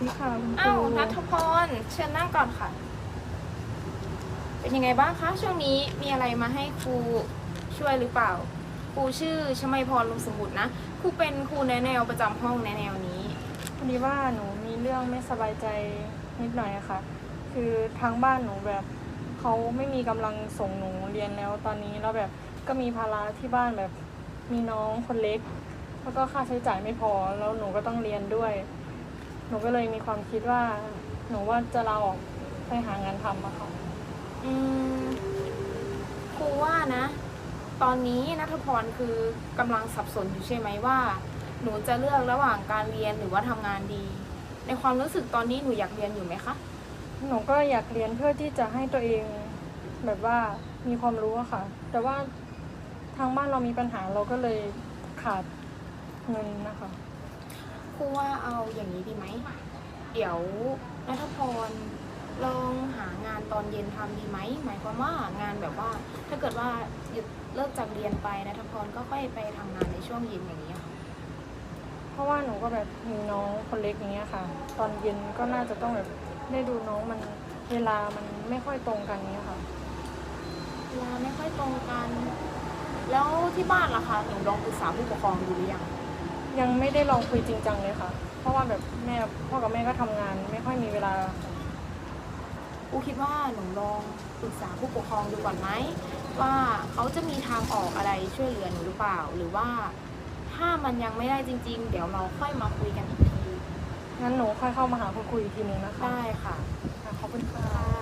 ดีค่ะคุณครูอ้าวนัทพรเชิญนั่งก่อนค่ะ เป็นยังไงบ้างคะช่วงนี้มีอะไรมาให้ครูช่วยหรือเปล่า ครูชื่อชมัยพรลุงสมบุตรนะครูเป็นครูแนแนวประจำห้องแนแนวนี้ พอดีว่าหนูมีเรื่องไม่สบายใจนิดหน่อยอะค่ะ คือทางบ้านหนูแบบเขาไม่มีกำลังส่งหนูเรียนแล้วตอนนี้แล้วแบบก็มีภาระที่บ้านแบบมีน้องคนเล็ก แล้วก็ค่าใช้จ่ายไม่พอแล้วหนูก็ต้องเรียนด้วยห นูก็เลยมีความคิดว่า หนูว่าจะลาออกไปหางานทำอะค่ะ อืมครูว่านะ ตอนนี้นัทพรคือกำลังสับสนอยู่ใช่ไหมว่า หนูจะเลือกระหว่างการเรียนหรือว่าทำงานดี ในความรู้สึกตอนนี้หนูอยากเรียนอยู่ไหมคะ หนูก็อยากเรียนเพื่อที่จะให้ตัวเองแบบว่ามีความรู้อะค่ะ แต่ว่าทางบ้านเรามีปัญหาเราก็เลยขาดเงินนะคะ ครูว่าเอาอย่างนี้ดีไหม เดี๋ยวนัทพรลองหางานตอนเย็นทำดีไหม หมายความว่างานแบบว่า ถ้าเกิดว่าหยุดเลิกจากเรียนไปนัทพรก็ค่อยไปทำงานในช่วงเย็นอย่างนี้ค่ะเพราะว่าหนูก็แบบมีน้องคนเล็กอย่างเงี้ยค่ะ ตอนเย็นก็น่าจะต้องแบบได้ดูน้องมันเวลามันไม่ค่อยตรงกันเงี้ยค่ะ เวลาไม่ค่อยตรงกัน แล้วที่บ้านล่ะคะหนูลองปรึกษาผู้ปกครองดูหรือยัง ยังไม่ได้ลองคุยจริงจังเลยค่ะ เพราะว่าแบบแม่พ่อกับแม่ก็ทำงาน ไม่ค่อยมีเวลาครูคิดว่าหนูลองปรึกษาผู้ปกครองดูก่อนไหมว่าเขาจะมีทางออกอะไรช่วยเหลือหนูหรือเปล่า หรือว่าถ้ามันยังไม่ได้จริง ๆ เดี๋ยวเราค่อยมาคุยกันอีกทีงั้นหนูค่อยเข้ามาหาคุณคุยอีกทีนึงนะคะ ได้ค่ะค่ะขอบคุณค่ะค่ะ